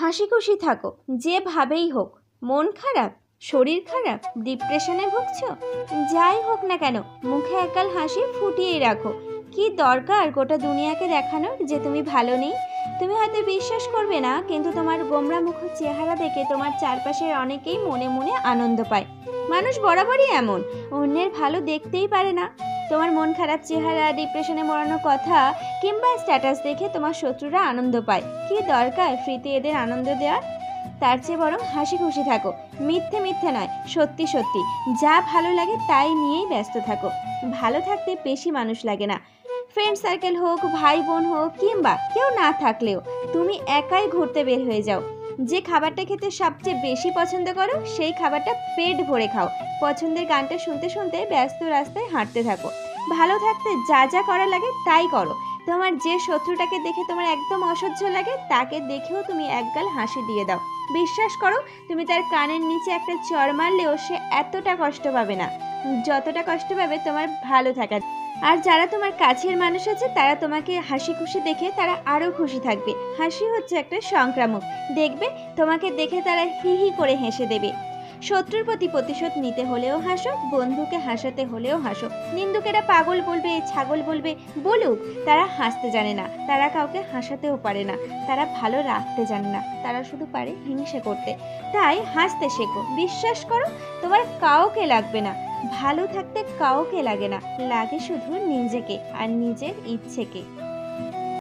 হাসি খুশি থাকো যেভাবেই হোক। মন খারাপ, শরীর খারাপ ডিপ্রেশনে ভুগছ? যাই হোক না কেন, মুখে একাল হাসি ফুটিয়েই রাখো। কি দরকার গোটা দুনিয়াকে দেখানোর যে তুমি ভালো নেই? তুমি হয়তো বিশ্বাস করবে না, কিন্তু তোমার গোমরা মুখ চেহারা দেখে তোমার চারপাশের অনেকেই মনে মনে আনন্দ পায়। মানুষ বরাবরই এমন, অন্যের ভালো দেখতেই পারে না। তোমার মন খারাপ চেহারা ডিপ্রেশনে মরানো কথা, কিংবা স্ট্যাটাস দেখে তোমার শত্রুরা আনন্দ পায়। কি দরকার ফ্রিতে এদের আনন্দ দেওয়ার? তার চেয়ে বরং হাসি খুশি থাকো। মিথ্যে মিথ্যে নয়, সত্যি সত্যি। যা ভালো লাগে তাই নিয়েই ব্যস্ত থাকো। ভালো থাকতে বেশি মানুষ লাগে না। ফ্রেন্ড সার্কেল হোক, ভাই বোন হোক, কিংবা কেউ না থাকলেও তুমি একাই ঘুরতে বের হয়ে যাও। যে খাবারটা খেতে সবচেয়ে বেশি পছন্দ করো, সেই খাবারটা পেট ভরে খাও। পছন্দের গানটা শুনতে শুনতে ব্যস্ত রাস্তায় হাঁটতে থাকো। ভালো থাকতে যা যা করা লাগে তাই করো। তোমার যে শত্রুটাকে দেখে তোমার একদম অসহ্য লাগে, তাকে দেখেও তুমি একগাল হাসি দিয়ে দাও। বিশ্বাস করো, তুমি তার কানের নিচে একটা চর মারলেও সে এতটা কষ্ট পাবে না। যতটা কষ্ট পাবে তোমার ভালো থাকা আর যারা তোমার কাছের মানুষ আছে, তারা তোমাকে হাসি খুশি দেখে তারা আরও খুশি থাকবে। হাসি হচ্ছে একটা সংক্রামক। দেখবে, তোমাকে দেখে তারা হি হি করে হেসে দেবে। শত্রুর প্রতি প্রতিশোধ নিতে হলেও হাসো, বন্ধুকে হাসাতে হলেও হাসো। নিন্দুকেরা পাগল বলবে, ছাগল বলবে, বলুক, তারা হাসতে জানে না। তারা কাউকে হাসাতেও পারে না। তারা ভালো রাখতে জানে না। তারা শুধু পারে হিংসে করতে। তাই হাসতে শেখো। বিশ্বাস করো, তোমার কাউকে লাগবে না। ভালো থাকতে কাউকে লাগে না লাগে শুধু নিজেকে আর নিজের ইচ্ছেকে।